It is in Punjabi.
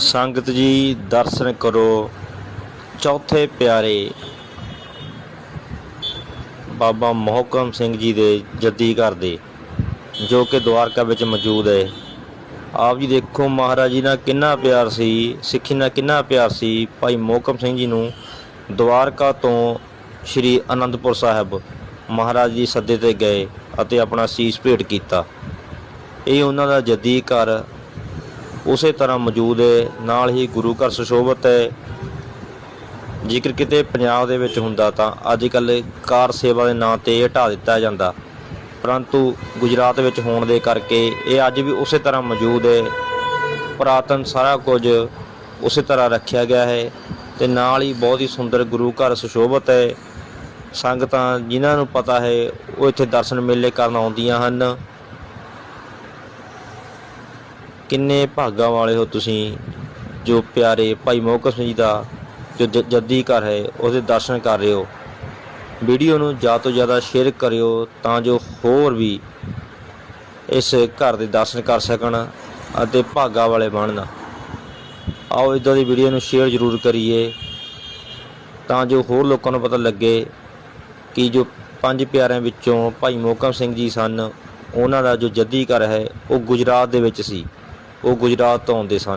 ਸੰਗਤ ਜੀ, ਦਰਸ਼ਨ ਕਰੋ। ਚੌਥੇ ਪਿਆਰੇ ਬਾਬਾ ਮੋਹਕਮ ਸਿੰਘ ਜੀ ਦੇ ਜੱਦੀ ਘਰ ਦੇ, ਜੋ ਕਿ ਦੁਆਰਕਾ ਵਿੱਚ ਮੌਜੂਦ ਹੈ। ਆਪ ਜੀ ਦੇਖੋ ਮਹਾਰਾਜ ਜੀ ਨਾਲ ਕਿੰਨਾ ਪਿਆਰ ਸੀ, ਸਿੱਖੀ ਨਾਲ ਕਿੰਨਾ ਪਿਆਰ ਸੀ। ਭਾਈ ਮੋਹਕਮ ਸਿੰਘ ਜੀ ਨੂੰ ਦੁਆਰਕਾ ਤੋਂ ਸ੍ਰੀ ਅਨੰਦਪੁਰ ਸਾਹਿਬ ਮਹਾਰਾਜ ਜੀ ਸੱਦੇ ਤੇ ਗਏ ਅਤੇ ਆਪਣਾ ਸੀਸ ਭੇਟ ਕੀਤਾ। ਇਹ ਉਹਨਾਂ ਦਾ ਜੱਦੀ ਘਰ ਉਸੇ ਤਰ੍ਹਾਂ ਮੌਜੂਦ ਹੈ। ਨਾਲ ਹੀ ਗੁਰੂ ਘਰ ਸੁਸ਼ੋਭਿਤ ਹੈ। ਜੇਕਰ ਕਿਤੇ ਪੰਜਾਬ ਦੇ ਵਿੱਚ ਹੁੰਦਾ ਤਾਂ ਅੱਜ ਕੱਲ੍ਹ ਕਾਰ ਸੇਵਾ ਦੇ ਨਾਂ ਤੇ ਇਹ ਢਾ ਦਿੱਤਾ ਜਾਂਦਾ। ਪਰੰਤੂ ਗੁਜਰਾਤ ਵਿੱਚ ਹੋਣ ਦੇ ਕਰਕੇ ਇਹ ਅੱਜ ਵੀ ਉਸੇ ਤਰ੍ਹਾਂ ਮੌਜੂਦ ਹੈ। ਪੁਰਾਤਨ ਸਾਰਾ ਕੁਝ ਉਸੇ ਤਰ੍ਹਾਂ ਰੱਖਿਆ ਗਿਆ ਹੈ ਤੇ ਨਾਲ ਹੀ ਬਹੁਤ ਹੀ ਸੁੰਦਰ ਗੁਰੂ ਘਰ ਸੁਸ਼ੋਭਿਤ ਹੈ। ਸੰਗਤਾਂ ਜਿਨ੍ਹਾਂ ਨੂੰ ਪਤਾ ਹੈ, ਉਹ ਇੱਥੇ ਦਰਸ਼ਨ ਮੇਲੇ ਕਰਨ ਆਉਂਦੀਆਂ ਹਨ। ਕਿੰਨੇ ਭਾਗਾਂ ਵਾਲੇ ਹੋ ਤੁਸੀਂ? ਜੋ ਪਿਆਰੇ ਭਾਈ ਮੋਹਕਮ ਸਿੰਘ ਜੀ ਦਾ ਜੋ ਜ- ਜੱਦੀ ਘਰ ਹੈ, ਉਹਦੇ ਦਰਸ਼ਨ ਕਰ ਰਹੇ ਹੋ। ਵੀਡੀਓ ਨੂੰ ਜ਼ਿਆਦਾ ਤੋਂ ਜ਼ਿਆਦਾ ਸ਼ੇਅਰ ਕਰਿਓ ਤਾਂ ਜੋ ਹੋਰ ਵੀ ਇਸ ਘਰ ਦੇ ਦਰਸ਼ਨ ਕਰ ਸਕਣ ਅਤੇ ਭਾਗਾ ਵਾਲੇ ਬਣਨ। ਆਓ ਇਦਾਂ ਦੀ ਵੀਡੀਓ ਨੂੰ ਸ਼ੇਅਰ ਜ਼ਰੂਰ ਕਰੀਏ ਤਾਂ ਜੋ ਹੋਰ ਲੋਕਾਂ ਨੂੰ ਪਤਾ ਲੱਗੇ ਕਿ ਜੋ ਪੰਜ ਪਿਆਰਿਆਂ ਵਿੱਚੋਂ ਭਾਈ ਮੋਹਕਮ ਸਿੰਘ ਜੀ ਸਨ, ਉਹਨਾਂ ਦਾ ਜੋ ਜੱਦੀ ਘਰ ਹੈ, ਉਹ ਗੁਜਰਾਤ ਦੇ ਵਿੱਚ ਸੀ। ਉਹ ਗੁਜਰਾਤ ਤੋਂ ਆਉਂਦੇ ਸਨ।